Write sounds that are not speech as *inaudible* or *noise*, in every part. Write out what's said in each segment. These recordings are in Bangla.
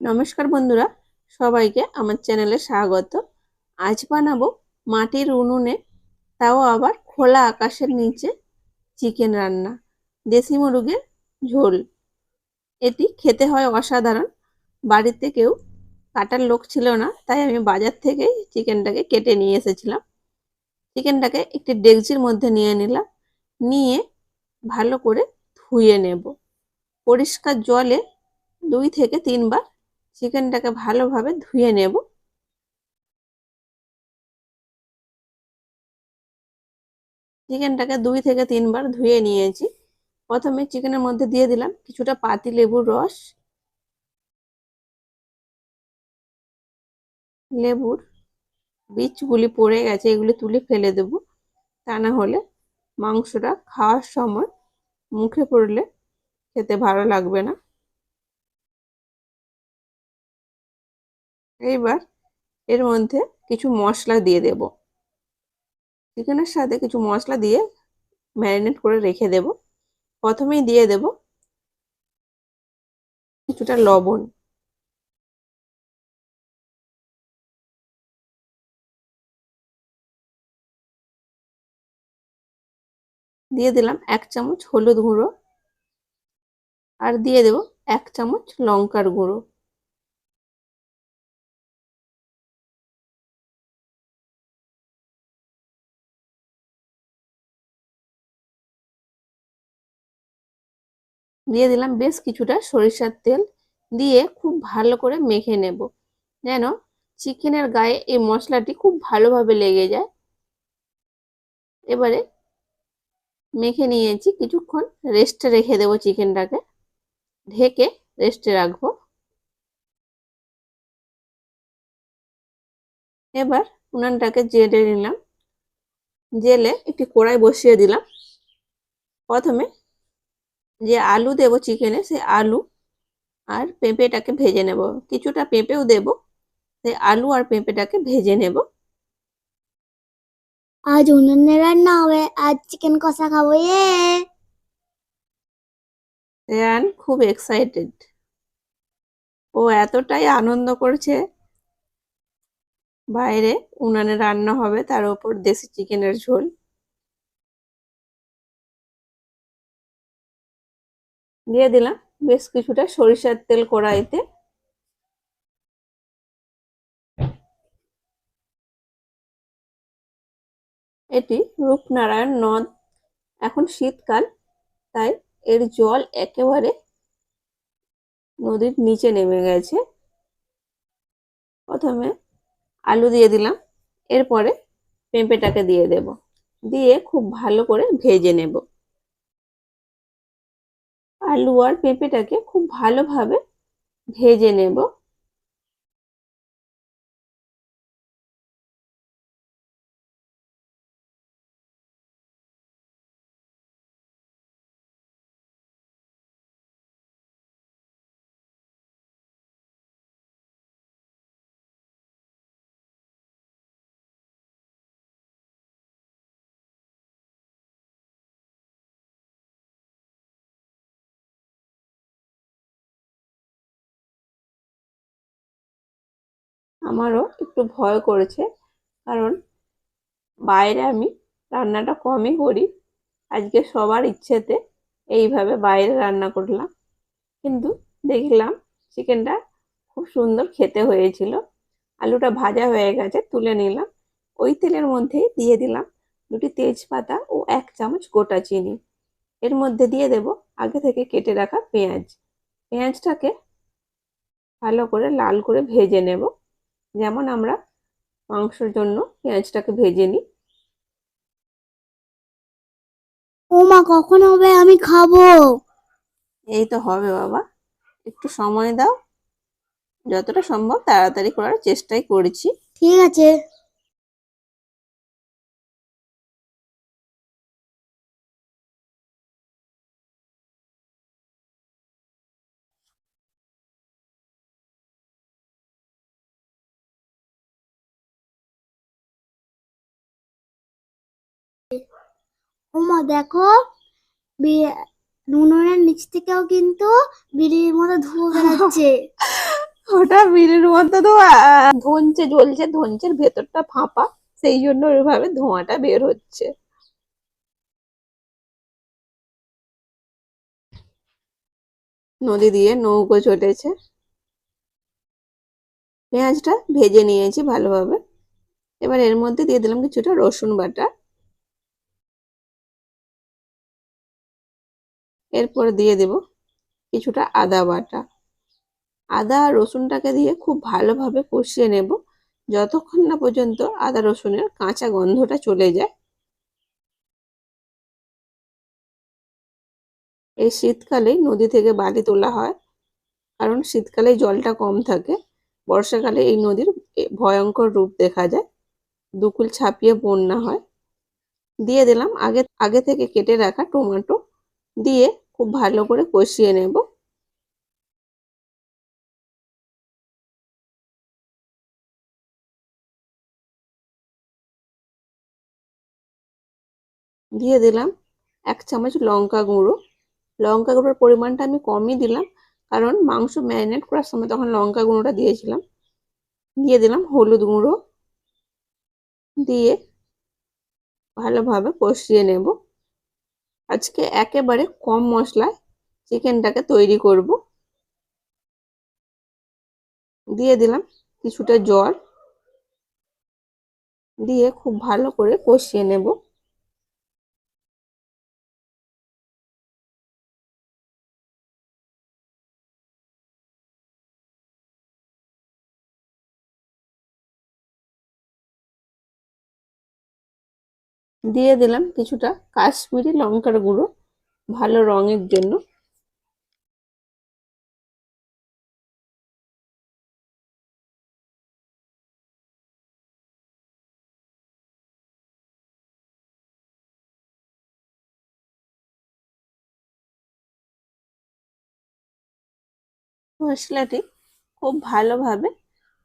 নমস্কার বন্ধুরা, সবাইকে আমার চ্যানেলে স্বাগত। আজ বানাবো মাটির উনুনে, তাও আবার খোলা আকাশের নিচে চিকেন রান্না, দেশি মুরগের ঝোল। এটি খেতে হয় অসাধারণ। বাড়িতে কেউ কাটার লোক ছিল না, তাই আমি বাজার থেকেই চিকেনটাকে কেটে নিয়ে এসেছিলাম। চিকেনটাকে একটি ডেকচির মধ্যে নিয়ে নিলাম, নিয়ে ভালো করে ধুয়ে নেব। পরিষ্কার জলে দুই থেকে তিনবার চিকেনটাকে ভালোভাবে ধুয়ে নেব। চিকেনটাকে দুই থেকে তিনবার ধুয়ে নিয়েছি। প্রথমে চিকেনের মধ্যে দিয়ে দিলাম কিছুটা পাতি লেবুর রস। লেবুর বীজগুলি পড়ে গেছে, এগুলি তুলে ফেলে দেব। তা না হলে মাংসটা খাওয়ার সময় মুখে পড়লে খেতে ভালো লাগবে না। এইবার এর মধ্যে কিছু মশলা দিয়ে দেব। চিকেনের সাথে কিছু মশলা দিয়ে ম্যারিনেট করে রেখে দেব। প্রথমেই দিয়ে দেব কিছুটা লবণ। দিয়ে দিলাম এক চামচ হলুদ গুঁড়ো। আর দিয়ে দেব এক চামচ লঙ্কার গুঁড়ো। দিয়ে দিলাম বেশ কিছুটা সরিষার তেল দিয়ে খুব ভালো করে মেখে নেব। যেন চিকেনের গায়ে এই মশলাটি খুব ভালোভাবে লেগে যায়। এবারে মেখে নিয়েছি কিছুক্ষণ রেস্টে রেখে দেবো চিকেনটাকে। ঢেকে রেস্টে রাখব। এবার উনানটাকে জেলে নিলাম। জেলে একটি কড়াই বসিয়ে দিলাম। প্রথমে যে আলু দেব চিকেনে সে আলু আর পেঁপেটাকে ভেজে নেব। কিছুটা পেঁপেও দেব সে আলু আর পেঁপেটাকে ভেজে নেব। আজ উনুনে রান্না হবে আজ চিকেন কষা খাব ইয়ে রেয়ান খুব এক্সাইটেড ও এতটাই আনন্দ করছে। বাইরে উনানে রান্না হবে তার উপর দেশি চিকেনের ঝোল। দিয়ে দিলাম। বেশ কিছুটা সরিষার তেল কড়াইতে। এটি রূপনারায়ণ নদ। এখন শীতকাল, তাই এর জল একেবারে নদীর নিচে নেমে গেছে। প্রথমে আলু দিয়ে দিলাম। এরপরে পেঁপেটাকে দিয়ে দেব। দিয়ে খুব ভালো করে ভেজে নেব। আলু আর পেঁপেটাকে খুব ভালোভাবে ভেজে নেব। আমারও একটু ভয় করেছে। কারণ বাইরে আমি রান্নাটা কমই করি। আজকে সবার ইচ্ছেতে এইভাবে বাইরে রান্না করলাম। কিন্তু দেখলাম চিকেনটা খুব সুন্দর খেতে হয়েছিল। আলুটা ভাজা হয়ে গেছে, তুলে নিলাম। ওই তেলের মধ্যেই দিয়ে দিলাম দুটি তেজপাতা ও এক চামচ গোটা চিনি। এর মধ্যে দিয়ে দেব আগে থেকে কেটে রাখা পেঁয়াজ। পেঁয়াজটাকে ভালো করে লাল করে ভেজে নেব। যেমন আমরা মাংসর জন্য পেঁয়াজটাকে ভেজে নিই। ও মা কখন হবে? আমি খাব। এই তো হবে বাবা। একটু সময় দাও। যতটা সম্ভব তাড়াতাড়ি করার চেষ্টাই করেছি। ঠিক আছে। ও মা দেখো উনুনের নিচ থেকেও কিন্তু বিড়ির মতো ধুয়ো *laughs* বেরোচ্ছে। ওটা বিড়ির মধ্যে ধোঁয়া ধনচে জ্বলছে ধনচের ভেতরটা ফাঁপা সেই জন্য ওইভাবে ধোঁয়াটা বের হচ্ছে। নদী দিয়ে নৌকো চলেছে। পেঁয়াজটা ভেজে নিয়েছি ভালোভাবে। এবার এর মধ্যে দিয়ে দিলাম কিছুটা রসুন বাটা। এরপর দিয়ে দেব কিছুটা আদা বাটা। আদা আর রসুনটাকে দিয়ে খুব ভালোভাবে কষিয়ে নেব। যতক্ষণ না পর্যন্ত আদা রসুনের কাঁচা গন্ধটা চলে যায়। এই শীতকালেই নদী থেকে বালি তোলা হয়, কারণ শীতকালে জলটা কম থাকে। বর্ষাকালে এই নদীর ভয়ঙ্কর রূপ দেখা যায়। দুকুল ছাপিয়ে বন্যা হয়। দিয়ে দিলাম আগে আগে থেকে কেটে রাখা টমেটো। দিয়ে খুব ভালো করে কষিয়ে নেব। দিয়ে দিলাম এক চামচ লঙ্কা গুঁড়ো। লঙ্কা গুঁড়োর পরিমাণটা আমি কমই দিলাম, কারণ মাংস ম্যারিনেট করার সময় তখন লঙ্কা গুঁড়োটা দিয়েছিলাম। দিয়ে দিলাম হলুদ গুঁড়ো। দিয়ে ভালোভাবে কষিয়ে নেব। আজকে একেবারে কম মশলায় চিকেনটাকে তৈরি করব। দিয়ে দিলাম কিছুটা জল। দিয়ে খুব ভালো করে কষিয়ে নেব। দিয়ে দিলাম কিছুটা কাশ্মীরি লঙ্কার গুঁড়ো ভালো রঙের জন্য। মশলাটি খুব ভালোভাবে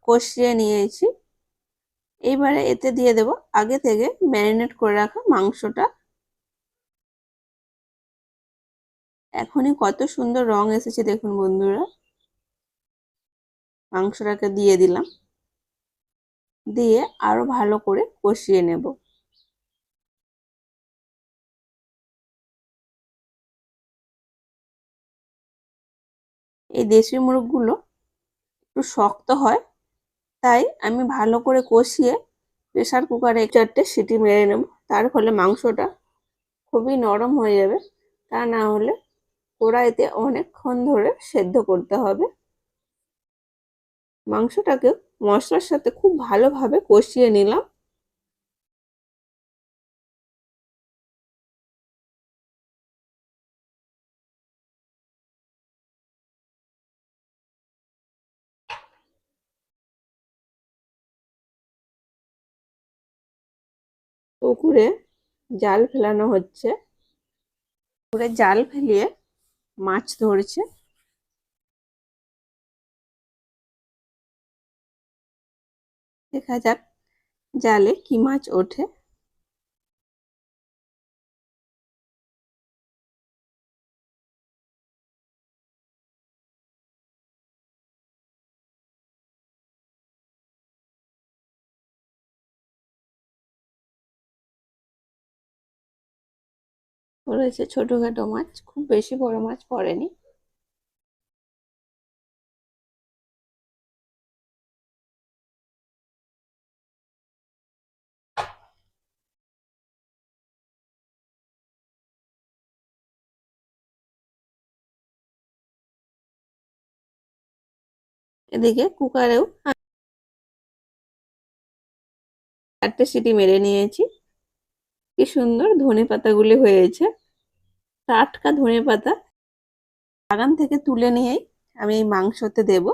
কষিয়ে নিয়েছি। এইবারে এতে দিয়ে দেব আগে থেকে ম্যারিনেট করে রাখা মাংসটা। এখনই কত সুন্দর রং এসেছে দেখুন বন্ধুরা। মাংসটাকে দিয়ে দিলাম। দিয়ে আরও ভালো করে কষিয়ে নেব। এই দেশি মুরগগুলো একটু শক্ত হয় তাই আমি ভালো করে কষিয়ে প্রেশার কুকারে চারটে সিটি মেরে নেব। তার ফলে মাংসটা খুবই নরম হয়ে যাবে। তা না হলে কড়াইতে অনেকক্ষণ ধরে সেদ্ধ করতে হবে। মাংসটাকে মশলার সাথে খুব ভালোভাবে কষিয়ে নিলাম। পুকুরে জাল ফেলানো হচ্ছে। পুকুরে জাল ফেলিয়ে মাছ ধরছে। দেখা যাক জালে কি মাছ ওঠে। পড়েছে ছোটখাটো মাছ খুব বেশি বড় মাছ পড়েনি। এদিকে কুকারেও চারটে সিটি মেরে নিয়েছি। কি সুন্দর ধনে পাতাগুলি হয়েছে। টাটকা ধনে পাতা। বাগান থেকে তুলে নিয়েই আমি এই মাংসতে দেব।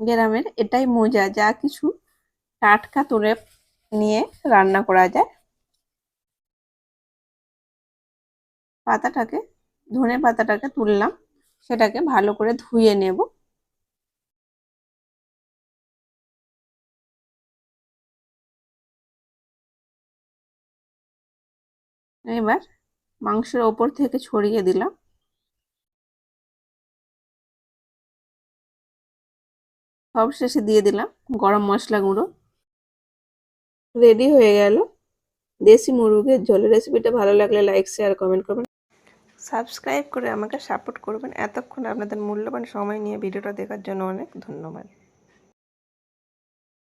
গ্রামের এটাই মজা, যা কিছু টাটকা তুলে নিয়ে রান্না করা যায়। পাতাটাকে, ধনে পাতাটাকে তুললাম, সেটাকে ভালো করে ধুয়ে নেব। এবার মাংসের ওপর থেকে ছড়িয়ে দিলাম। সবশেষে দিয়ে দিলাম গরম মশলা গুঁড়ো। রেডি হয়ে গেল। দেশি মুরগের ঝোলের রেসিপিটা ভালো লাগলে লাইক শেয়ার কমেন্ট করবেন। সাবস্ক্রাইব করে আমাকে সাপোর্ট করবেন। এতক্ষণ আপনাদের মূল্যবান সময় নিয়ে ভিডিওটা দেখার জন্য অনেক ধন্যবাদ।